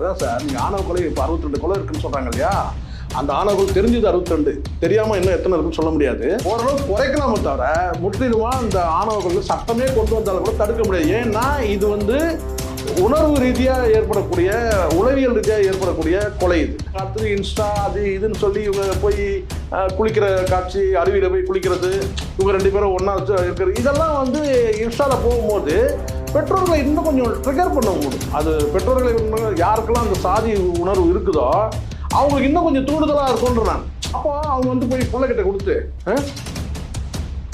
அதான் சார் நீங்கள் ஆணவ கொலை இப்போ அறுபத்தி ரெண்டு கொலை இருக்குன்னு சொல்கிறாங்க இல்லையா அந்த ஆணவ கொலை தெரிஞ்சது அறுபத்தி ரெண்டு தெரியாமல் இன்னும் எத்தனை இருக்குன்னு சொல்ல முடியாது. ஓரளவு குறைக்கலாமே தவிர முற்றிலுமாக இந்த ஆணவ கொலை சட்டமே கொண்டு வந்தாலும் கூட தடுக்க முடியாது. ஏன்னா இது வந்து உணர்வு ரீதியாக ஏற்படக்கூடிய உளவியல் ரீதியாக ஏற்படக்கூடிய கொலை இது. அடுத்தது இன்ஸ்டா அது இதுன்னு சொல்லி இவங்க போய் குளிக்கிற காட்சி அருவியில் போய் குளிக்கிறது இவங்க ரெண்டு பேரும் ஒன்றா இருக்கிறது இதெல்லாம் வந்து இன்ஸ்டாவில் போகும்போது பெற்றோர்களை இன்னும் கொஞ்சம் ட்ரிகர் பண்ண முடியும் அது பெற்றோர்களை யாருக்கெல்லாம் அந்த சாதி உணர்வு இருக்குதோ அவங்களுக்கு இன்னும் கொஞ்சம் தூண்டுதலாக இருக்கும்ன்ற நான். அப்போ அவங்க வந்து போய் பிள்ளைகிட்ட கொடுத்து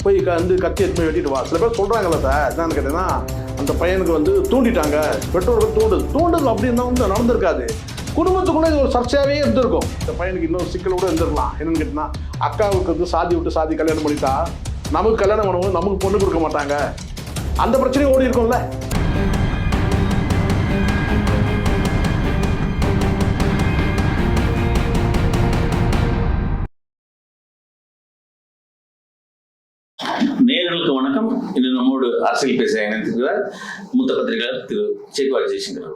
போய் க- வந்து கத்தி எடுத்து வெட்டிட்டு வா. சில பேர் சொல்கிறாங்கல்ல சார் என்னன்னு கேட்டீங்கன்னா அந்த பையனுக்கு வந்து தூண்டிட்டாங்க. பெற்றோர்கள் தூண்டுது தூண்டுதல் அப்படின்னு வந்து நடந்திருக்காது. குடும்பத்துக்குள்ளே இது ஒரு சர்ச்சையாகவே இருந்திருக்கும். இந்த பையனுக்கு இன்னொரு சிக்கல் கூட இருந்திருக்கலாம். என்னன்னு கேட்டிங்கன்னா அக்காவுக்கு வந்து சாதி விட்டு சாதி கல்யாணம் பண்ணிட்டா நமக்கு கல்யாணம் பண்ணவும் நமக்கு பொண்ணு கொடுக்க மாட்டாங்க. அந்த பிரச்சனையும் ஓடி இருக்கும்ல. நேயர்களுக்கு வணக்கம். இன்று நம்மோடு அரசியல் பேச இணைந்திருக்கிறார் மூத்த பத்திரிகையாளர் திரு சேத்வாஜ் ஜெய்சங்கர்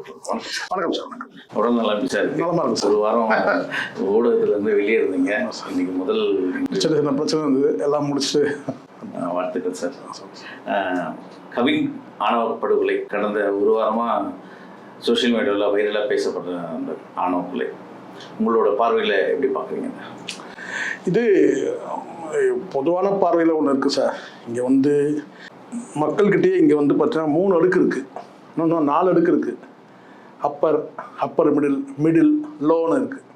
வணக்கம் சார். வணக்கம் உடல் நல்லா இருக்கு நலமா இருக்கு சார். வாரம் ஊடகத்துல இருந்து வெளியே இருந்தீங்க இன்னைக்கு முதல் சின்ன சின்ன பிரச்சனை இருந்தது எல்லாம் முடிச்சுட்டு வாழ்த்துக்கள் சார். கவின் ஆணவ படுகொலை கடந்த ஒரு வாரமாக சோஷியல் மீடியாவில் வைரலாக பேசப்படுற அந்த ஆணவ கொலை உங்களோட பார்வையில் எப்படி பார்க்குறீங்க? இது பொதுவான பார்வையில் ஒன்று இருக்குது சார். இங்கே வந்து மக்கள்கிட்டயே இங்கே வந்து பார்த்தீங்கன்னா மூணு அடுக்கு இருக்குது இன்னொன்று நாலு அடுக்கு இருக்குது அப்பர் அப்பர் மிடில் மிடில் லோன்னு இருக்குது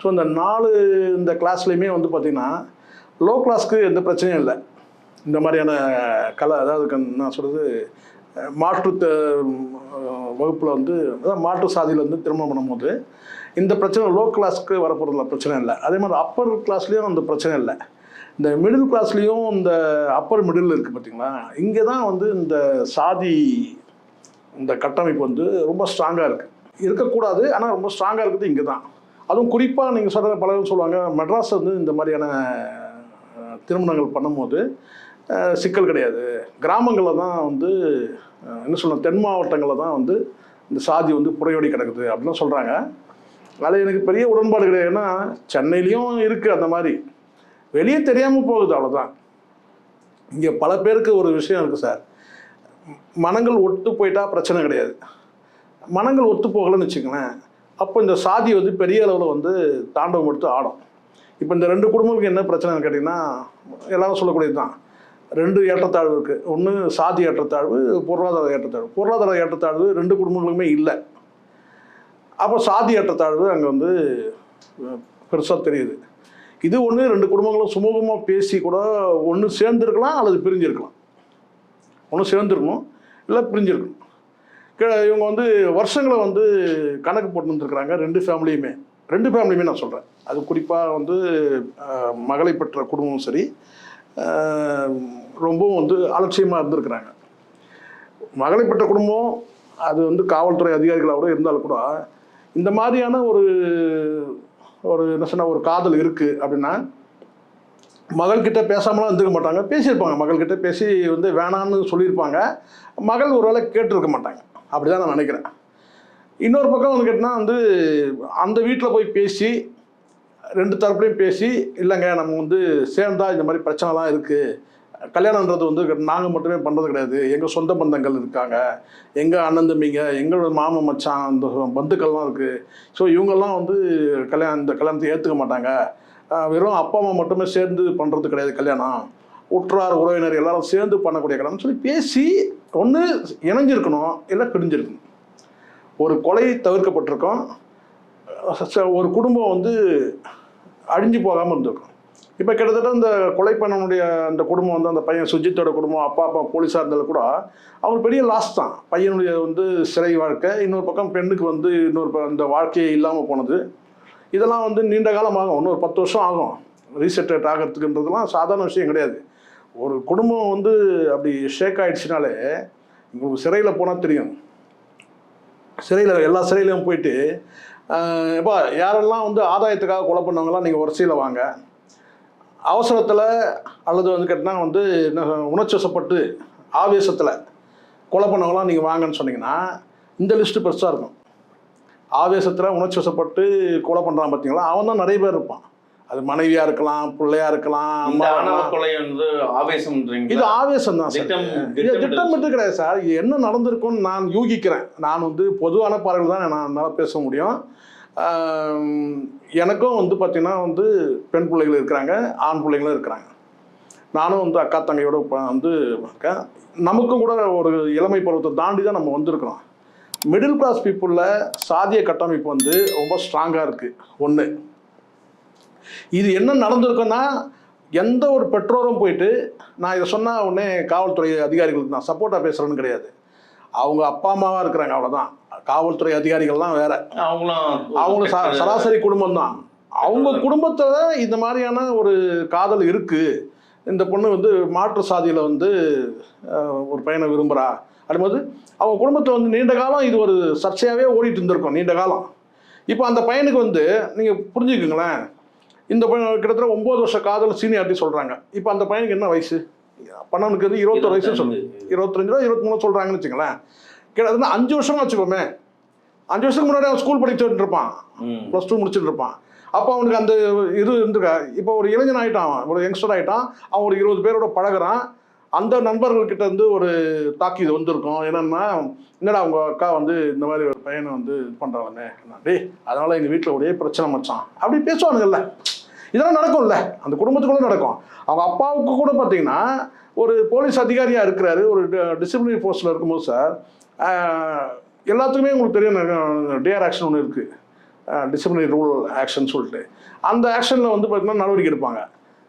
ஸோ இந்த நாலு இந்த கிளாஸ்லேயுமே வந்து பார்த்திங்கன்னா லோ கிளாஸ்க்கு எந்த பிரச்சனையும் இல்லை. இந்த மாதிரியான கலை அதாவது கண்- நான் சொல்கிறது மாற்று வகுப்பில் வந்து அதாவது மாற்று சாதியில் வந்து திருமணம் பண்ணும்போது இந்த பிரச்சனை லோ கிளாஸ்க்கு வரப்போகிறதுல பிரச்சனை இல்லை. அதே மாதிரி அப்பர் கிளாஸ்லேயும் அந்த பிரச்சனை இல்லை. இந்த மிடில் கிளாஸ்லேயும் இந்த அப்பர் மிடில் இருக்குது பார்த்தீங்களா இங்கே தான் வந்து இந்த சாதி இந்த கட்டமைப்பு வந்து ரொம்ப ஸ்ட்ராங்காக இருக்குது இருக்கக்கூடாது ஆனால் ரொம்ப ஸ்ட்ராங்காக இருக்குது இங்கே தான் அதுவும் குறிப்பாக நீங்கள் சொல்கிற பலரும் சொல்லுவாங்க மெட்ராஸ் வந்து இந்த மாதிரியான திருமணங்கள் பண்ணும்போது சிக்கல் கிடையாது. கிராமங்களில் தான் வந்து என்ன சொல்லணும் தென் மாவட்டங்களில் தான் வந்து இந்த சாதி வந்து புறையோடி கிடக்குது அப்படின்னு சொல்கிறாங்க அதில் எனக்கு பெரிய உடன்பாடு கிடையாது. ஏன்னா சென்னையிலையும் இருக்குது அந்த மாதிரி. வெளியே தெரியாமல் போகுது அவ்வளோதான் இங்கே பல பேருக்கு ஒரு விஷயம் இருக்குது சார். மனங்கள் ஒத்து போயிட்டா பிரச்சனை கிடையாது. மனங்கள் ஒத்து போகலைன்னு வச்சுக்கோங்களேன். அப்போ இந்த சாதி வந்து பெரிய அளவில் வந்து தாண்டவம் எடுத்து ஆடும். இப்போ இந்த ரெண்டு குடும்பத்துக்கு என்ன பிரச்சனைன்னு கேட்டிங்கன்னா எல்லாரும் சொல்லக்கூடியது தான் ரெண்டு ஏற்றத்தாழ்வு இருக்குது ஒன்று சாதி ஏற்றத்தாழ்வு பொருளாதார ஏற்றத்தாழ்வு. பொருளாதார ஏற்றத்தாழ்வு ரெண்டு குடும்பங்களுமே இல்லை. அப்போ சாதி ஏற்றத்தாழ்வு அங்கே வந்து பெருசாக தெரியுது. இது ஒன்று ரெண்டு குடும்பங்களும் சுமூகமாக பேசி கூட ஒன்று சேர்ந்துருக்கலாம் அல்லது பிரிஞ்சிருக்கலாம். ஒன்று சேர்ந்துருக்கணும் இல்லை பிரிஞ்சிருக்கணும். கே- இவங்க வந்து வருஷங்களை வந்து கணக்கு போட்டு வந்துருக்குறாங்க ரெண்டு ஃபேமிலியுமே. ரெண்டு ஃபேமிலியுமே நான் சொல்கிறேன் அது குறிப்பாக வந்து மகளை பெற்ற குடும்பமும் சரி ரொம்பவும் வந்து அலட்சியமாக இருந்திருக்கிறாங்க. மகளை பெற்ற குடும்பம் அது வந்து காவல்துறை அதிகாரிகளாக கூட இருந்தாலும் கூட இந்த மாதிரியான ஒரு ஒரு என்ன சொன்ன ஒரு காதல் இருக்குது அப்படின்னா மகள்கிட்ட பேசாமலாம் இருந்துக்க மாட்டாங்க. பேசியிருப்பாங்க. மகள்கிட்ட பேசி வந்து வேணான்னு சொல்லியிருப்பாங்க. மகள் ஒரு வேளை கேட்டிருக்க மாட்டாங்க. அப்படி தான் நான் நினைக்கிறேன். இன்னொரு பக்கம் வந்து கேட்டால் வந்து அந்த வீட்டில் போய் பேசி ரெண்டு தரப்புலையும் பேசி இல்லைங்க நம்ம வந்து சேர்ந்தா இந்த மாதிரி பிரச்சனைலாம் இருக்குது கல்யாணன்றது வந்து நாங்கள் மட்டுமே பண்ணுறது கிடையாது. எங்கள் சொந்த பந்தங்கள் இருக்காங்க. எங்கள் அண்ணன் தம்பிங்க எங்களோட மாமன் மச்சான் அந்த பந்துக்கள்லாம் இருக்குது ஸோ இவங்கெல்லாம் வந்து கல்யாணம் இந்த கல்யாணத்தை ஏற்றுக்க மாட்டாங்க. வெறும் அப்பா அம்மா மட்டுமே சேர்ந்து பண்ணுறது கிடையாது கல்யாணம். உற்றார் உறவினர் எல்லாரும் சேர்ந்து பண்ணக்கூடிய கல்யாணம் சொல்லி பேசி ஒன்று இணைஞ்சிருக்கணும் இல்லை பிரிஞ்சிருக்கணும். ஒரு கொலை தவிர்க்கப்பட்டிருக்கோம். ச- ஒரு குடும்பம் வந்து அழிஞ்சு போகாமல் இருந்திருக்கும். இப்போ கிட்டத்தட்ட இந்த கொலை பண்ணனுடைய அந்த குடும்பம் வந்து அந்த பையன் சுஜித்தோட குடும்பம் அப்பா அப்பா போலீஸாக இருந்தாலும் கூட அவர் பெரிய லாஸ் தான். பையனுடைய வந்து சிறை வாழ்க்கை இன்னொரு பக்கம் பெண்ணுக்கு வந்து இன்னொரு ப- அந்த வாழ்க்கையே இல்லாமல் போனது. இதெல்லாம் வந்து நீண்ட காலம் ஆகும் இன்னொரு பத்து வருஷம் ஆகும். ரீசெட்டேட் ஆகிறதுக்குன்றதுலாம் சாதாரண விஷயம் கிடையாது. ஒரு குடும்பம் வந்து அப்படி ஷேக் ஆயிடுச்சுனாலே உங்களுக்கு சிறையில் போனால் தெரியும். சிறையில் எல்லா சிறையிலையும் போயிட்டு இப்போ யாரெல்லாம் வந்து ஆதாயத்துக்காக கொலை பண்ணவங்களாம் நீங்கள் வரிசையில் வாங்க. அவசரத்தில் அல்லது வந்து கேட்டால் வந்து என்ன உணர்ச்சி வசப்பட்டு ஆவேசத்தில் கொலை பண்ணவங்களாம் நீங்கள் வாங்கன்னு சொன்னீங்கன்னா இந்த லிஸ்ட்டு பெருசாக இருக்கும். ஆவேசத்தில் உணர்ச்சி வசப்பட்டு கொலை பண்ணுறான் பார்த்தீங்களா அவன் தான் நிறைய பேர் இருப்பான். அது மனைவியாக இருக்கலாம் பிள்ளையா இருக்கலாம் அம்மா. கொலை வந்து ஆவேசம்ன்றீங்க இது ஆவேசம் தான் சார். திட்டமிட்டு- கிடையாது சார். இது என்ன நடந்திருக்கும்னு நான் யூகிக்கிறேன். நான் வந்து பொதுவான பார்வையில் தான் நான் என்னால் பேச முடியும். எனக்கும் வந்து பார்த்தீங்கன்னா வந்து பெண் பிள்ளைகள் இருக்கிறாங்க ஆண் பிள்ளைகளும் இருக்கிறாங்க. நானும் வந்து அக்கா தங்கையோட வந்து இருக்கேன். நமக்கும் கூட ஒரு இளமை பருவத்தை தாண்டி தான் நம்ம வந்திருக்கிறோம். மிடில் கிளாஸ் பீப்புளில் சாதிய கட்டமைப்பு வந்து ரொம்ப ஸ்ட்ராங்காக இருக்குது ஒன்று இது என்ன நடந்திருக்குன்னா எந்த ஒரு பெற்றோரும் போயிட்டு நான் இதை சொன்னால் உடனே காவல்துறை அதிகாரிகளுக்கு நான் சப்போர்ட்டாக பேசுகிறேன்னு கிடையாது. அவங்க அப்பா அம்மாவாக இருக்கிறாங்க அவ்வளோதான் காவல்துறை அதிகாரிகள்லாம் வேற. அவங்களும் அவங்களும் சராசரி குடும்பம் தான் அவங்க குடும்பத்தில் இந்த மாதிரியான ஒரு காதல் இருக்கு. இந்த பொண்ணு வந்து மாற்று சாதியில் வந்து ஒரு பையனை விரும்புகிறா அப்படிம்போது அவங்க குடும்பத்தில் வந்து நீண்ட காலம் இது ஒரு சர்ச்சையாகவே ஓடிட்டு இருந்திருக்கும் நீண்ட காலம். இப்போ அந்த பையனுக்கு வந்து நீங்கள் புரிஞ்சுக்குங்களேன். இந்த பையன் கிட்டத்தட்ட ஒம்பது வருஷ காதல் சீனியாரிட்டி சொல்கிறாங்க இப்போ அந்த பையனுக்கு என்ன வயசு? பன்னனுக்கு வந்து இருபத்தொரு வயசு சொல்லு. இருபத்தஞ்சு ரூபா இருபத்தி மூணு சொல்கிறாங்கன்னு வச்சுங்களேன் கிட்டத்தட்ட அஞ்சு வருஷமா வச்சுக்கோமே. அஞ்சு வருஷத்துக்கு முன்னாடி அவன் ஸ்கூல் படிச்சுட்டு இருப்பான். ப்ளஸ் டூ முடிச்சுட்டு இருப்பான். அப்போ அவனுக்கு அந்த இது இருந்திருக்கா? இப்போ ஒரு இளைஞன் ஆகிட்டான் அவன். ஒரு யங்ஸ்டர் ஆகிட்டான் அவன் ஒரு இருபது பேரோட பழகுறான். அந்த நண்பர்கள்கிட்ட இருந்து ஒரு தாக்கீது வந்திருக்கும். என்னன்னா என்னடா அவங்க அக்கா வந்து இந்த மாதிரி ஒரு பையனை வந்து இது பண்ணுறாங்கண்ணே டேய் அதனால எங்கள் வீட்டில் ஒரே பிரச்சனை மச்சான். அப்படி பேசுவானுங்கல்ல. இதெல்லாம் நடக்கும்ல. அந்த குடும்பத்துக்குள்ள நடக்கும். அவங்க அப்பாவுக்கு கூட பார்த்தீங்கன்னா ஒரு போலீஸ் அதிகாரியாக இருக்கிறாரு. ஒரு டிசிப்ளினரி போஸ்ட்டில் இருக்கும்போது சார் எல்லாத்துக்குமே உங்களுக்கு தெரியும். டிஆர் ஆக்ஷன் ஒன்று இருக்குது டிசிப்ளினரி ரூல் ஆக்ஷன் சொல்லிட்டு. அந்த ஆக்ஷனில் வந்து பார்த்தீங்கன்னா நடவடிக்கை எடுப்பாங்க.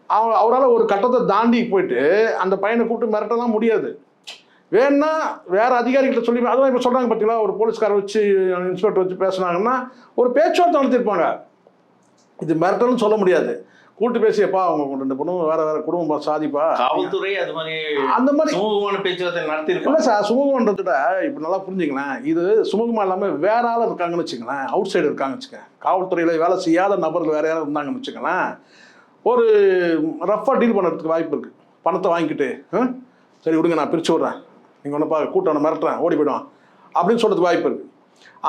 அவ அவரால் ஒரு கட்டத்தை தாண்டி போயிட்டு அந்த பையனை கூப்பிட்டு மிரட்டலாம் முடியாது. வேணா வேற அதிகாரிகிட்ட சொல்லி அதான் இப்போ சொல்கிறாங்க பார்த்தீங்களா ஒரு போலீஸ்காரை வச்சு இன்ஸ்பெக்டர் வச்சு பேசுனாங்கன்னா ஒரு பேச்சுவார்த்தை நடத்திருப்பாங்க இது மிரட்டல்னு சொல்ல முடியாது. கூட்டு பேசியப்பா அவங்க ரெண்டு பொண்ணும் வேற வேற குடும்பம் சாதிப்பா. காவல்துறை அது மாதிரி அந்த மாதிரி சுமூகமான பேச்சுவார்த்தை நடத்திருக்கோம் இல்லை சார் சுமூகன்றத இப்போ நல்லா புரிஞ்சுங்களேன். இது சுமூகமாக இல்லாமல் வேற ஆள் இருக்காங்கன்னு வச்சுங்களேன் அவுட் சைடு இருக்காங்கன்னு வச்சுக்கேன் காவல்துறையில் வேலை செய்யாத நபர்கள் வேற யாரும் இருந்தாங்கன்னு வச்சுங்களேன் ஒரு ரஃபாக டீல் பண்ணுறதுக்கு வாய்ப்பு இருக்குது பணத்தை வாங்கிக்கிட்டு? சரி விடுங்க நான் பிரித்து விட்றேன். நீங்கள் ஒன்று பா கூட்டம் மிரட்டுறேன் ஓடி போயிடுவான். அப்படின்னு சொல்கிறதுக்கு வாய்ப்பு இருக்குது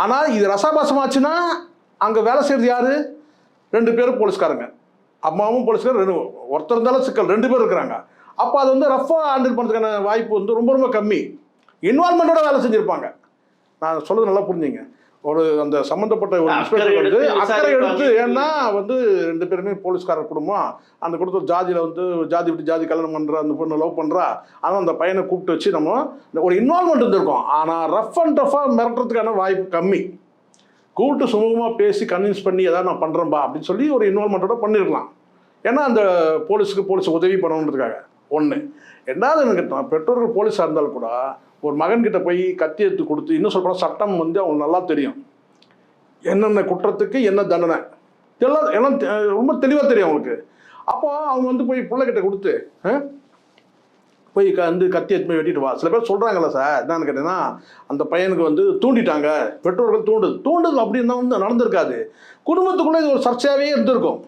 ஆனால் இது ரசாபாசமாச்சுன்னா அங்கே வேலை செய்கிறது யார்? ரெண்டு பேரும் போலீஸ்காரங்க. அம்மாவும் போலீஸ்காரர் ரெண்டு ஒருத்தர் இருந்தாலும் சிக்கல் ரெண்டு பேர் இருக்கிறாங்க. அப்போ அது வந்து ரஃபாக ஹேண்டில் பண்ணுறதுக்கான வாய்ப்பு வந்து ரொம்ப ரொம்ப கம்மி. இன்வால்மெண்ட்டோட வேலை செஞ்சுருப்பாங்க. நான் சொல்றது நல்லா புரிஞ்சுங்க. ஒரு அந்த சம்மந்தப்பட்ட ஒரு இன்ஸ்பெக்டர் வந்து எடுத்து அக்கறை எடுத்து. ஏன்னா வந்து ரெண்டு பேருமே போலீஸ்காரர் குடும்பம். அந்த குடும்பத்தில் ஜாதியில் வந்து ஜாதி விட்டு ஜாதி கல்யாணம் பண்ணுற அந்த பொண்ணு லவ் பண்ணுறா ஆனால் அந்த பையனை கூப்பிட்டு வச்சு நம்ம ஒரு இன்வால்மெண்ட் இருந்திருக்கும். ஆனால் ரஃப் அண்ட் டஃபாக மிரட்டுறதுக்கான வாய்ப்பு கம்மி. கூப்பிட்டு சுமூகமாக பேசி கன்வின்ஸ் பண்ணி ஏதாவது நான் பண்ணுறேன்பா அப்படின்னு சொல்லி ஒரு இன்வால்மெண்ட்டோட பண்ணிருக்கலாம். ஏன்னா அந்த போலீஸுக்கு போலீஸ் உதவி பண்ணணுன்றதுக்காக. ஒன்று ரெண்டாவது எனக்கு பெற்றோர்கள் போலீஸாக இருந்தாலும் கூட ஒரு மகன்கிட்ட போய் கத்தி எடுத்து கொடுத்து இன்னும் சொல்ல சட்டம் வந்து அவங்களுக்கு நல்லா தெரியும். என்னென்ன குற்றத்துக்கு என்ன தண்டனை. எல்லாம் எல்லாம் தெ- ரொம்ப தெளிவாக தெரியும் அவங்களுக்கு. அப்போ அவங்க வந்து போய் பிள்ளைகிட்ட கொடுத்து போய் க- வந்து கத்தி எடுத்து போய் வெட்டிட்டு வா. சில பேர் சொல்கிறாங்கல்ல சார் என்னன்னு கேட்டீங்கன்னா அந்த பையனுக்கு வந்து தூண்டிட்டாங்க. பெற்றோர்கள் தூண்டுது தூண்டுதல் அப்படின்னு வந்து நடந்திருக்காது. குடும்பத்துக்குள்ளே இது ஒரு சர்ச்சையாகவே இருந்திருக்கும்.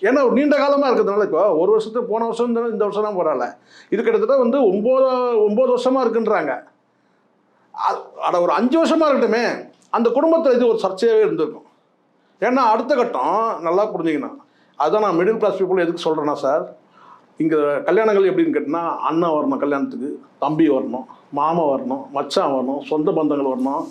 ஏன்னா ஒரு நீண்ட காலமாக இருக்கிறதுனால இப்போ ஒரு வருஷத்துக்கு போன வருஷம் இந்த இந்த வருஷம் தான் பரவாயில்ல இது கிட்டத்தட்ட வந்து ஒம்பது ஒம்பது வருஷமாக இருக்குன்றாங்க. அட ஒரு அஞ்சு வருஷமாக இருக்கட்டுமே. அந்த குடும்பத்தில் இது ஒரு சர்ச்சையாகவே இருந்திருக்கும். ஏன்னா அடுத்த கட்டம் நல்லா புரிஞ்சுக்கணும். அதான் நான் மிடில் கிளாஸ் பீப்புள் எதுக்கு சொல்கிறேன்னா சார் இங்கே கல்யாணங்கள் எப்படின்னு கேட்டால் அண்ணன் வரணும் கல்யாணத்துக்கு தம்பி வரணும் மாமா வரணும் மச்சான் வரணும் சொந்த பந்தங்கள் வரணும்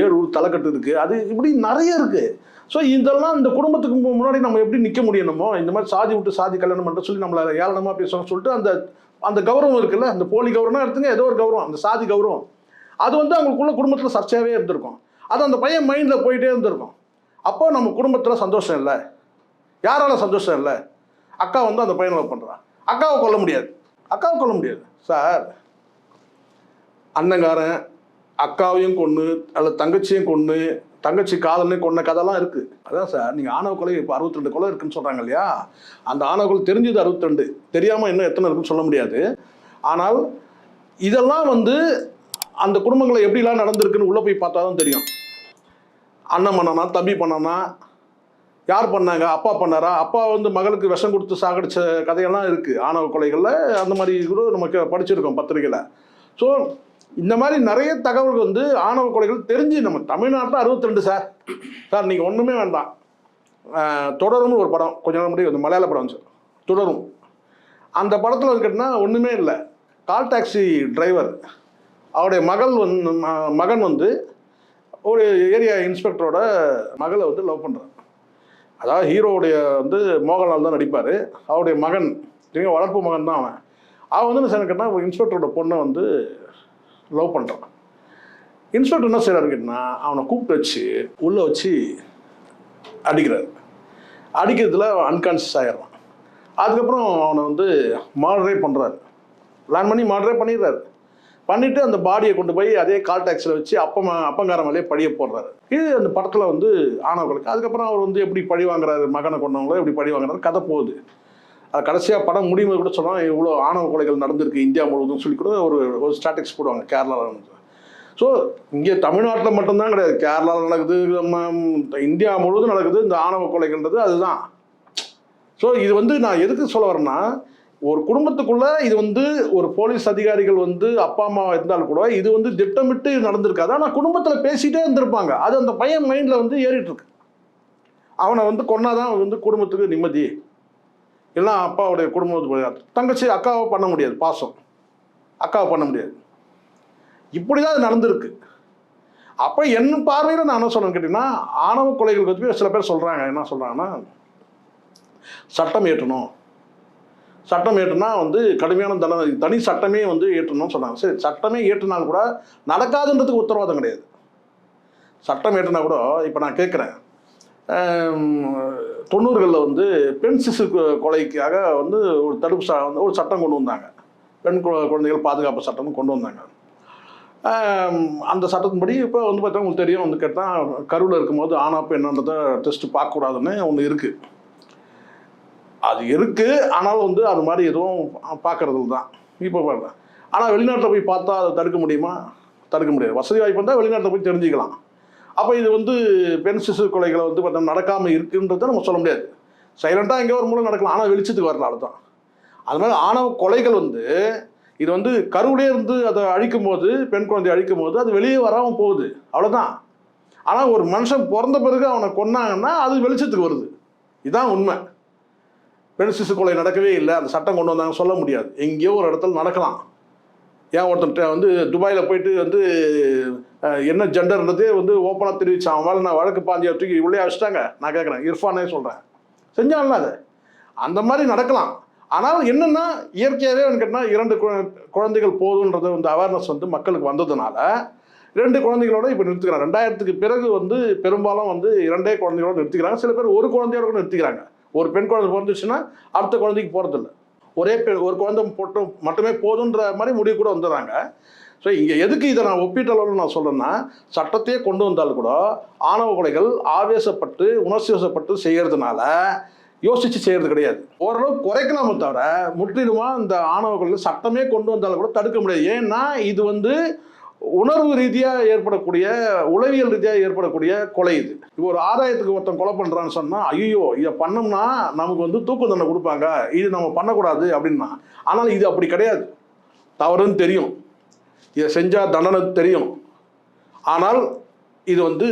ஏழு ஊர் தலைக்கட்டு இருக்குது அது இப்படி நிறைய இருக்குது ஸோ இதெல்லாம் இந்த குடும்பத்துக்கு முன்னாடி நம்ம எப்படி நிற்க முடியணுமோ இந்த மாதிரி சாதி விட்டு சாதி கல்யாணம் பண்ணுற சொல்லி நம்மளை ஏளனமாக பேசுவோம்னு சொல்லிட்டு அந்த அந்த கௌரவம் இருக்குல்ல அந்த போலி கௌரவம்னா எடுத்துங்க ஏதோ ஒரு கௌரவம் அந்த சாதி கௌரவம். அது வந்து அவங்களுக்குள்ள குடும்பத்தில் சர்ச்சையாகவே இருந்திருக்கும். அது அந்த பையன் மைண்டில் போயிட்டே இருந்திருக்கும். அப்போ நம்ம குடும்பத்தில் சந்தோஷம் இல்லை. யாரால சந்தோஷம் இல்லை? அக்கா வந்து அந்த பையனை பண்ணுறான் அக்காவை கொல்ல முடியாது. அக்காவை கொல்ல முடியாது. சார் அண்ணங்காரன் அக்காவையும் கொன்று அல்லது தங்கச்சியும் கொன்று தங்கச்சி காதலையும் கொன்ன கதைலாம் இருக்குது அதான் சார் நீங்கள் ஆணவ கொலை இப்போ அறுபத்தி ரெண்டு கொலை இருக்குன்னு சொல்கிறாங்க இல்லையா? அந்த ஆணவ கொலை தெரிஞ்சது அறுபத்தி ரெண்டு தெரியாமல் இன்னும் எத்தனை இருக்குன்னு சொல்ல முடியாது. ஆனால் இதெல்லாம் வந்து அந்த குடும்பங்களை எப்படிலாம் நடந்திருக்குன்னு உள்ளே போய் பார்த்தா தான் தெரியும். அண்ணன் பண்ணானா தம்பி பண்ணானா யார் பண்ணாங்க? அப்பா பண்ணாரா? அப்பா வந்து மகளுக்கு விஷம் கொடுத்து சாகடிச்ச கதையெல்லாம் இருக்குது ஆணவ கொலைகளில் அந்த மாதிரி கூட நமக்கு படிச்சிருக்கோம் பத்திரிகையில். ஸோ இந்த மாதிரி நிறைய தகவல்கள் வந்து ஆணவ கொலைகள் தெரிஞ்சு நம்ம தமிழ்நாட்டில் அறுபத்தி ரெண்டு சார். சார் நீங்கள் ஒன்றுமே வேண்டாம். தொடரும்னு ஒரு படம் கொஞ்ச நாள் முன்னாடி வந்து மலையாள படம் சார் தொடரும். அந்த படத்தில் வந்து ஒன்றுமே இல்லை. கால் டாக்ஸி டிரைவர் அவருடைய மகள் வந்து ம- மகன் வந்து ஒரு ஏரியா இன்ஸ்பெக்டரோட மகளை வந்து லவ் பண்ணுறான் அதாவது ஹீரோவுடைய வந்து மோகன்லால் தான் நடிப்பார். அவருடைய மகன் சரிங்க வளர்ப்பு மகன் தான் அவன். அவன் வந்து என்ன செய்யணும் கேட்டால் ஒரு இன்ஸ்பெக்டரோட பொண்ணை வந்து லவ் பண்ணுறான் இன்ஸ்பெக்டர் என்ன செய்கிறாரு கேட்டினா அவனை கூப்பிட்டு வச்சு உள்ளே வச்சு அடிக்கிறார். அடிக்கிறதுல அன்கான்சியஸ் ஆகிடுறான் அதுக்கப்புறம் அவனை வந்து மாடரே பண்ணுறாரு லேர்ன் பண்ணி மாடரே பண்ணிடுறாரு. பண்ணிவிட்டு அந்த பாடியை கொண்டு போய் அதே கால் டாக்ஸில் வச்சு அப்பம் அப்பங்கார மேலே பழிய போடுறாரு. இது அந்த படத்தில் வந்து ஆனவர்களுக்கு அதுக்கப்புறம் அவர் வந்து எப்படி பழி வாங்குறாரு மகனை கொண்டவங்களோ எப்படி பழி வாங்குறாரு கதை போகுது. அது கடைசியாக படம் முடியும் கூட சொன்னால் இவ்வளோ ஆணவ கொலைகள் நடந்திருக்கு இந்தியா முழுவதும் சொல்லி கூட ஒரு ஒரு ஸ்டாட்டிக்ஸ் போடுவாங்க கேரளாவில் ஸோ இங்கே தமிழ்நாட்டில் மட்டும்தான் கிடையாது. கேரளாவில் நடக்குது நம்ம இந்தியா முழுவதும் நடக்குது இந்த ஆணவ கொலைகள்ன்றது அதுதான். ஸோ இது வந்து நான் எதுக்கு சொல்ல வரேன்னா ஒரு குடும்பத்துக்குள்ள இது வந்து ஒரு போலீஸ் அதிகாரிகள் வந்து அப்பா அம்மா இருந்தாலும் கூட இது வந்து திட்டமிட்டு நடந்திருக்காது. ஆனால் குடும்பத்தில் பேசிட்டே இருந்திருப்பாங்க. அது அந்த பையன் மைண்டில் வந்து ஏறிட்டு இருக்கு. அவனை வந்து கொன்னாதான் வந்து குடும்பத்துக்கு நிம்மதி. எல்லாம் அப்பாவுடைய குடும்பத்துக்கு தங்கச்சி அக்காவை பண்ண முடியாது பாசம். அக்காவை பண்ண முடியாது. இப்படி தான் அது நடந்திருக்கு. அப்போ என் பார்வையில் நான் என்ன சொன்னேன் கேட்டிங்கன்னா ஆணவ கொலைகள் பற்றி சில பேர் சொல்கிறாங்க என்ன சொல்கிறாங்கன்னா சட்டம் ஏற்றணும் சட்டம் ஏற்றுனா வந்து கடுமையான தண்டனை தனி சட்டமே வந்து ஏற்றணும்னு சொன்னாங்க சரி சட்டமே ஏற்றினாலும் கூட நடக்காதுன்றதுக்கு உத்தரவாதம் கிடையாது. சட்டம் ஏற்றினா கூட இப்போ நான் கேட்குறேன். தொண்ணூறுகளில் வந்து பெண் சிசு கொலைக்காக வந்து ஒரு தடுப்பு ச வந்து ஒரு சட்டம் கொண்டு வந்தாங்க. பெண் குழந்தைகள் பாதுகாப்பு சட்டம்னு கொண்டு வந்தாங்க. அந்த சட்டத்தின்படி இப்போ வந்து பார்த்தா உங்களுக்கு தெரியும் வந்து கேட்டால் கருவில் இருக்கும்போது ஆனா பெண்ணன்றதை டெஸ்ட்டு பார்க்கக்கூடாதுன்னு ஒன்று இருக்குது அது இருக்குது ஆனாலும் வந்து அது மாதிரி எதுவும் பார்க்கறது தான் இப்போ பாருங்க. ஆனால் வெளிநாட்டில் போய் பார்த்தா அதை தடுக்க முடியுமா? தடுக்க முடியாது. வசதி வாய்ப்பு இருந்தால் வெளிநாட்டில் போய் தெரிஞ்சுக்கலாம். அப்போ இது வந்து பெண் சிசு கொலைகளை வந்து பார்த்தா நடக்காமல் இருக்குன்றதை நம்ம சொல்ல முடியாது. சைலண்ட்டாக எங்கேயோ ஒரு மூலம் நடக்கலாம். ஆனால் வெளிச்சத்துக்கு வரலாறு தான் அது மாதிரி ஆணவ கொலைகள் வந்து இது வந்து கருவிலே இருந்து அதை அழிக்கும் போது பெண் குழந்தையை அழிக்கும் போது அது வெளியே வராமல் போகுது. அவ்வளோதான் ஆனால் ஒரு மனுஷன் பிறந்த பிறகு அவனை கொன்னாங்கன்னா அது வெளிச்சத்துக்கு வருது. இதுதான் உண்மை. பெண் சிசு கொலை நடக்கவே இல்லை. அந்த சட்டம் கொண்டு வந்தாங்க சொல்ல முடியாது. எங்கேயோ ஒரு இடத்துல நடக்கலாம். ஏன் ஒருத்தன் வந்து துபாயில் போயிட்டு வந்து என்ன ஜெண்டர்ன்றதே வந்து ஓப்பனாக தெரிவிச்சான் அவன் மேலே நான் வழக்கு பாஞ்சியை தூக்கி இவ்வளோ வச்சுட்டாங்க நான் கேட்குறேன் இர்ஃபானே சொல்கிறேன் செஞ்சான்ல அது? அந்த மாதிரி நடக்கலாம். ஆனால் என்னென்னா இயற்கையாகவே கேட்டால் இரண்டு குழந்தைகள் போதுன்றது வந்து அவேர்னஸ் வந்து மக்களுக்கு வந்ததுனால ரெண்டு குழந்தைகளோட இப்போ நிறுத்துக்கிறாங்க. ரெண்டாயிரத்துக்கு பிறகு வந்து பெரும்பாலும் வந்து இரண்டே குழந்தைகளோட நிறுத்திக்கிறாங்க. சில பேர் ஒரு குழந்தையோட கூட நிறுத்திக்கிறாங்க. ஒரு பெண் குழந்தை பிறந்துச்சுன்னா அடுத்த குழந்தைக்கு போகிறதில்ல ஒரே பெண் ஒரு குழந்தை போட்டு மட்டுமே போதுன்ற மாதிரி முடிவு கூட வந்துடுறாங்க. ஸோ இங்கே எதுக்கு இதை நான் ஒப்பீட்டளவில் நான் சொல்கிறேன்னா சட்டத்தையே கொண்டு வந்தால் கூட ஆணவ கொலைகள் ஆவேசப்பட்டு உணர்ச்சி வசப்பட்டு செய்கிறதுனால யோசித்து செய்கிறது கிடையாது. ஓரளவு குறைக்கலாமே தவிர முற்றிலுமாக இந்த ஆணவ கொலைகள் சட்டமே கொண்டு வந்தாலும் கூட தடுக்க முடியாது. ஏன்னா இது வந்து உணர்வு ரீதியாக ஏற்படக்கூடிய உளவியல் ரீதியாக ஏற்படக்கூடிய கொலை இது. இப்போ ஒரு ஆதாயத்துக்கு ஒருத்தன் கொலை பண்ணுறான்னு சொன்னால் ஐயோ இதை பண்ணோம்னா நமக்கு வந்து தூக்கு தண்டனை கொடுப்பாங்க. இது நம்ம பண்ணக்கூடாது அப்படின்னா. ஆனால் இது அப்படி கிடையாது. தவறுன்னு தெரியும். இதை செஞ்சால் தண்டனை தெரியும். ஆனால் இது வந்து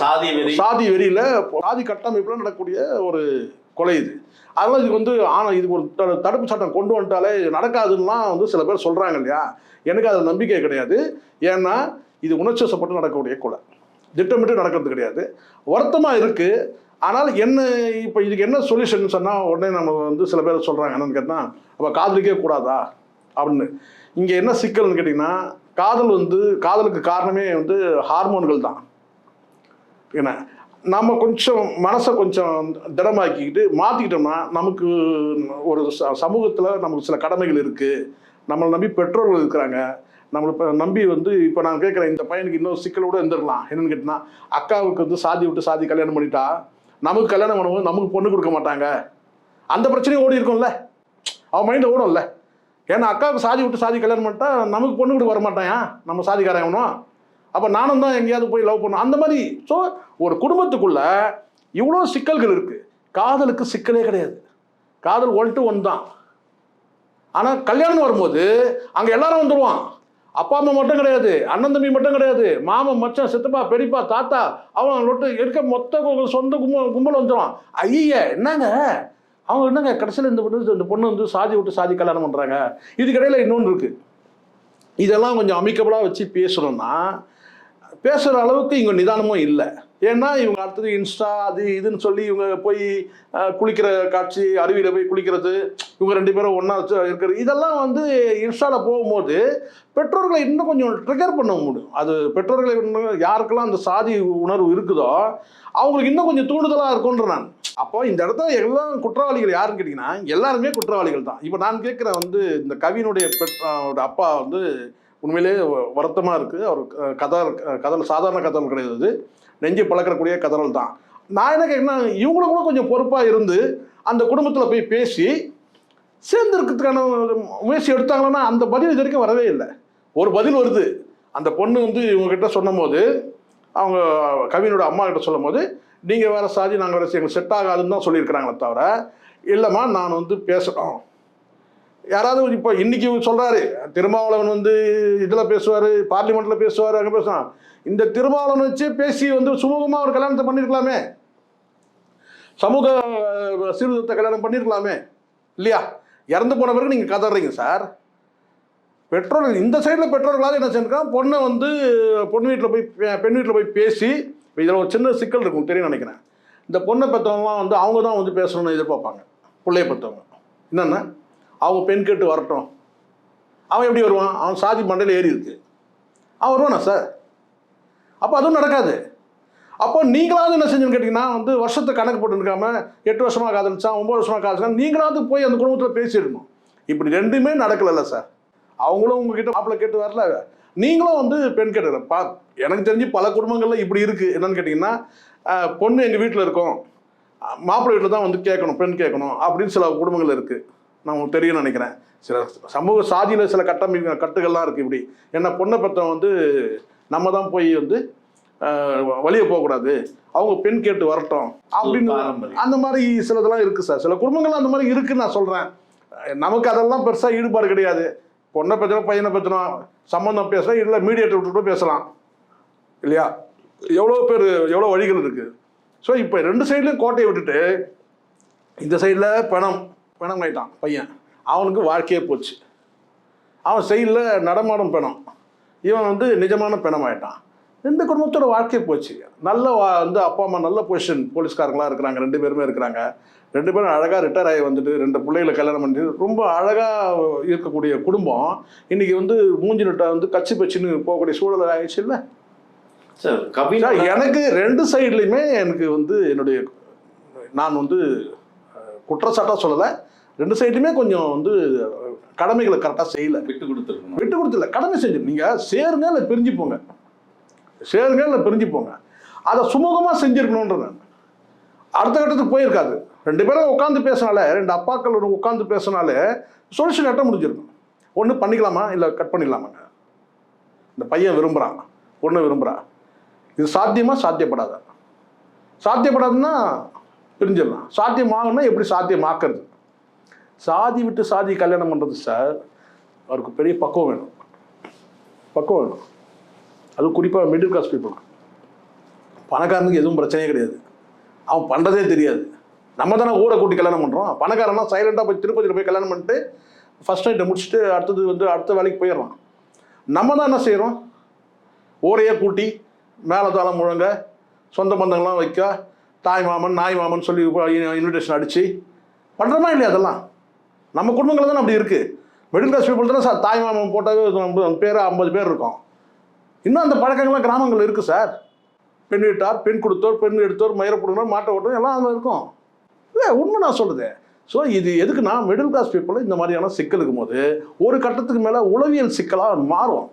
சாதி வெறி. சாதி வெறியில சாதி கட்டமைப்பில் நடக்கக்கூடிய ஒரு கொலை இது. அதனால இதுக்கு வந்து ஆனால் இது ஒரு தடுப்பு சட்டம் கொண்டு வந்துட்டாலே நடக்காதுன்னா வந்து சில பேர் சொல்கிறாங்க இல்லையா? எனக்கு அதில் நம்பிக்கை கிடையாது. ஏன்னா இது உணர்ச்சிவசப்பட்டு நடக்கக்கூடிய கொலை. திட்டமிட்டு நடக்கிறது கிடையாது. வருத்தமாக இருக்குது ஆனால் என்ன இப்போ இதுக்கு என்ன சொல்யூஷன் சொன்னால் உடனே நம்ம வந்து சில பேர் சொல்கிறாங்க என்னென்னு கேட்டால் அப்போ காதலிக்கவே கூடாதா? அப்படின்னு. இங்கே என்ன சிக்கல்னு கேட்டிங்கன்னா காதல் வந்து காதலுக்கு காரணமே வந்து ஹார்மோன்கள் தான். என்ன? நம்ம கொஞ்சம் மனசை கொஞ்சம் திடமாக்கிக்கிட்டு மாற்றிக்கிட்டோம்னா நமக்கு ஒரு ச சமூகத்தில் நமக்கு சில கடமைகள் இருக்குது நம்மளை நம்பி பெற்றோர்கள் இருக்கிறாங்க. நம்மளை இப்போ நம்பி வந்து இப்போ நான் கேட்குறேன் இந்த பையனுக்கு இன்னொரு சிக்கலோட இருந்துடலாம் என்னென்னு கேட்டினா அக்காவுக்கு வந்து சாதி விட்டு சாதி கல்யாணம் பண்ணிட்டா நமக்கு கல்யாணம் பண்ணும்போது நமக்கு பொண்ணு கொடுக்க மாட்டாங்க. அந்த பிரச்சனையும் ஓடி இருக்கும்ல. அவன் மைண்டில் ஓடும்ல. ஏன்னா அக்காவுக்கு சாதி விட்டு சாதி கல்யாணம் பண்ணிட்டா நமக்கு பொண்ணு கொடுக்க வரமாட்டாயா? நம்ம சாதிக்காரன் அவனும் அப்போ நானும் தான் எங்கேயாவது போய் லவ் பண்ணும் அந்த மாதிரி ஸோ ஒரு குடும்பத்துக்குள்ள இவ்வளோ சிக்கல்கள் இருக்குது காதலுக்கு சிக்கலே கிடையாது. காதல் ஒன் டு ஒன் தான். ஆனால் கல்யாணம் வரும்போது அங்கே எல்லாரும் வந்துடுவான் அப்பா அம்மா மட்டும் கிடையாது. அண்ணன் தம்பி மட்டும் கிடையாது. மாமன் மச்சான் சித்தப்பா பெரியப்பா தாத்தா அவன் லொட்டு இருக்க மொத்த சொந்த கும்பல் கும்பல் வந்துடுவான் ஐய என்னங்க? அவங்க என்னங்க கடைசியில் இந்த பொண்ணு இந்த பொண்ணு வந்து சாதி விட்டு சாதி கல்யாணம் பண்ணுறாங்க இதுக்கிடையில் இன்னொன்று இருக்குது இதெல்லாம் கொஞ்சம் அமிக்கபுளாக வச்சு பேசணும்னா பேசுகிற அளவுக்கு இங்கே நிதானமும் இல்லை. ஏன்னா இவங்க அடுத்தது இன்ஸ்டா அது இதுன்னு சொல்லி இவங்க போய் குளிக்கிற காட்சி அருவியில் போய் குளிக்கிறது இவங்க ரெண்டு பேரும் ஒன்றா இருக்கிறது இதெல்லாம் வந்து இன்ஸ்டாவில் போகும்போது பெற்றோர்களை இன்னும் கொஞ்சம் ட்ரிகர் பண்ண முடியும். அது பெற்றோர்களை இன்னும் யாருக்கெல்லாம் அந்த சாதி உணர்வு இருக்குதோ அவங்களுக்கு இன்னும் கொஞ்சம் தூண்டுதலாக இருக்கும்ன்ற நான். அப்போ இந்த இடத்துல எல்லாம் குற்றவாளிகள் யாருன்னு கேட்டிங்கன்னா எல்லாருமே குற்றவாளிகள் தான். இப்போ நான் கேட்குற வந்து இந்த கவினுடைய பெற்ற அப்பா வந்து உண்மையிலே வருத்தமாக இருக்குது அவர் கதை கதல் சாதாரண கதல் கிடையாது. நெஞ்சு பழக்கக்கூடிய கதல் தான். நான் என்ன கேட்குறேன்னா இவங்களும் கூட கொஞ்சம் பொறுப்பாக இருந்து அந்த குடும்பத்தில் போய் பேசி சேர்ந்துருக்கிறதுக்கான முயற்சி எடுத்தாங்கன்னா அந்த பதில் இது வரைக்கும் வரவே இல்லை. ஒரு பதில் வருது. அந்த பொண்ணு வந்து இவங்ககிட்ட சொன்னபோது அவங்க கவினோட அம்மா கிட்ட சொல்லும் போது நீங்கள் வேறு சாதி நாங்கள் வேறு எங்களுக்கு செட் ஆகாதுன்னு தான் சொல்லியிருக்கிறாங்களே தவிர இல்லைம்மா நான் வந்து பேசணும் யாராவது இப்போ இன்னைக்கு சொல்றாரு திருமாவளவன் வந்து இதில் பேசுவார் பார்லிமெண்ட்டில் பேசுவார் அங்கே பேசுவான். இந்த திருமாவளவன் வச்சு பேசி வந்து சுமூகமாக ஒரு கல்யாணத்தை பண்ணியிருக்கலாமே சமூக அஹ், சீர்திருத்த கல்யாணம் பண்ணியிருக்கலாமே இல்லையா? இறந்து போன பிறகு நீங்கள் கதறீங்க சார். பெற்றோர்கள் இந்த சைடில் பெற்றோர்களாவது என்ன செஞ்சிருக்கான் பொண்ணை வந்து பொண்ணு வீட்டில் போய் பெண் வீட்டில் போய் பேசி இதில் ஒரு சின்ன சிக்கல் இருக்கும் தெரியும் நினைக்கிறேன். இந்த பொண்ணை பெற்றவங்களாம் வந்து அவங்க தான் வந்து பேசணும்னு எதிர்பார்ப்பாங்க பிள்ளைய பெற்றவங்க என்னென்ன? அவங்க பெண் கேட்டு வரட்டும். அவன் எப்படி வருவான்? அவன் சாதி மண்டையில் ஏறி இருக்கு. அவன் வருவானா சார்? அப்போ அதுவும் நடக்காது. அப்போ நீங்களாவது என்ன செஞ்சுன்னு கேட்டிங்கன்னா வந்து வருஷத்தை கணக்கு போட்டுருக்காம எட்டு வருஷமாக காதலிச்சான் ஒம்பது வருஷமாக காதலிச்சான் நீங்களாவது போய் அந்த குடும்பத்தில் பேசிடணும். இப்படி ரெண்டுமே நடக்கலைல்ல சார். அவங்களும் உங்ககிட்ட மாப்பிள்ளை கேட்டு வரல. நீங்களும் வந்து பெண் கேட்டு பா எனக்கு தெரிஞ்சு பல குடும்பங்களில் இப்படி இருக்குது என்னன்னு கேட்டிங்கன்னா பொண்ணு எங்கள் வீட்டில் இருக்கோம். மாப்பிள்ளை வீட்டில் தான் வந்து கேட்கணும் பெண் கேட்கணும் அப்படின்னு சில குடும்பங்கள் இருக்குது நான் உங்களுக்கு தெரியும் நினைக்கிறேன். சில சமூக சாதியில் சில கட்டமைப்பு கட்டுகள்லாம் இருக்குது இப்படி. என்ன பொண்ணை பெற்றவன் வந்து நம்ம தான் போய் வந்து வழியே போகக்கூடாது. அவங்க பெண் கேட்டு வரட்டும். அப்படின்னு. அந்த மாதிரி சிலதெல்லாம் இருக்குது சார். சில குடும்பங்கள் அந்த மாதிரி இருக்குன்னு நான் சொல்கிறேன் நமக்கு அதெல்லாம் பெருசாக ஈடுபாடு கிடையாது. பொண்ணை பற்றினா பையனை பற்றினா சம்மந்தம் பேசலாம் இல்லை மீடியேட்டர் விட்டு கூட பேசலாம். இல்லையா? எவ்வளோ பேர் எவ்வளோ வழிகள் இருக்குது ஸோ இப்போ ரெண்டு சைட்லேயும் கோட்டையை விட்டுட்டு இந்த சைடில் பணம். பணம் ஆயிட்டான் பையன். அவனுக்கு வாழ்க்கையே போச்சு. அவன் சைடில் நடமாடும் பணம். இவன் வந்து நிஜமான பணம் ஆயிட்டான் ரெண்டு குடும்பத்தோட வாழ்க்கையே போச்சு. நல்ல வா- வந்து அப்பா அம்மா நல்ல பொசிஷன் போலீஸ்காரங்களா இருக்கிறாங்க. ரெண்டு பேருமே இருக்கிறாங்க. ரெண்டு பேரும் அழகாக ரிட்டையர் ஆகி வந்துட்டு ரெண்டு பிள்ளைகளை கல்யாணம் பண்ணி ரொம்ப அழகாக இருக்கக்கூடிய குடும்பம். இன்னைக்கு வந்து மூஞ்சி நட்டா வந்து கச்சி பச்சின்னு போகக்கூடிய சூழல் ஆயிடுச்சு இல்லை? சார் சார், எனக்கு ரெண்டு சைட்லையுமே எனக்கு வந்து என்னுடைய நான் வந்து அஹ், குற்றச்சாட்டா சொல்லலை. ரெண்டு சைடுமே கொஞ்சம் வந்து கடமைகளை கரெக்டாக செய்யல. விட்டு கொடுத்துருக்கணும். விட்டு கொடுத்துல கடமை செஞ்சு நீங்கள் சேருங்க இல்லை பிரிஞ்சு போங்க. சேருங்க இல்லை பிரிஞ்சு போங்க. அதை சுமூகமாக செஞ்சிருக்கணுன்றது. அடுத்த கட்டத்துக்கு போயிருக்காது. ரெண்டு பேரும் உட்காந்து பேசினாலே ரெண்டு அப்பாக்கள் உட்காந்து பேசினாலே சொல்யூஷன் கட்ட முடிஞ்சிருக்கும். ஒன்று பண்ணிக்கலாமா? இல்லை கட் பண்ணிடலாமாங்க? இந்த பையன் விரும்புகிறான் பொண்ணு விரும்புகிறா இது சாத்தியமா? சாத்தியப்படாதா? சாத்தியப்படாதுன்னா பிரிஞ்சிடலாம். சாத்தியமாகணும்னா எப்படி சாத்தியமாக்குறது? சாதி விட்டு சாதி கல்யாணம் பண்ணுறது சார் அவருக்கு பெரிய பக்குவம் வேணும். பக்குவம் வேணும். அதுவும் குறிப்பாக மிடில் கிளாஸ் பீப்புள் பணக்காரனுக்கு எதுவும் பிரச்சனையே கிடையாது. அவன் பண்ணுறதே தெரியாது. நம்ம தானே ஊரை கூட்டி கல்யாணம் பண்ணுறோம் பணக்காரனா சைலண்டாக போய் திருப்பதியில் போய் கல்யாணம் பண்ணிட்டு ஃபஸ்ட் நைட்டை முடிச்சுட்டு அடுத்தது வந்து அடுத்த வேலைக்கு போயிடுறான். நம்ம தான் என்ன செய்கிறோம் ஊரையே கூட்டி மேலதாளம் முழங்க சொந்த பந்தங்கள்லாம் வைக்க தாய் மாமன் நாய் மாமன் சொல்லி இன்விடேஷன் அடித்து பண்ணுறோமா இல்லையா அதெல்லாம்? நம்ம குடும்பங்கள் தானே அப்படி இருக்குது மிடில் கிளாஸ் பீப்புள் தானே சார் தாய் மாமன் போட்டாவே பேர் ஐம்பது பேர் இருக்கும். இன்னும் அந்த பழக்கங்கள்லாம் கிராமங்கள் இருக்குது சார். பெண் வீட்டார் பெண் கொடுத்தோர் பெண் எடுத்தோர் மயிரை போடுறோர் மாட்டை ஓட்டுறோம் எல்லாம் அதில் இருக்கும். இல்லை உண்மை நான் சொல்லுது ஸோ இது எதுக்குன்னா மிடில் கிளாஸ் பீப்புள் இந்த மாதிரியான சிக்கல் இருக்கும்போது ஒரு கட்டத்துக்கு மேலே உளவியல் சிக்கலாக மாறும்.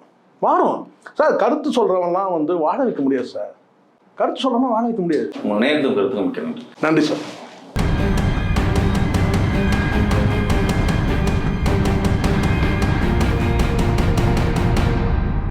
மாறும். சார் கருத்து சொல்கிறவன்லாம் வந்து வாழ வைக்க முடியாது சார். கருத்து சொல்கிறவங்க வாழ வைக்க முடியாது. நேரத்துக்கு கருத்துக்கு மிக்க நன்றி. நன்றி சார்.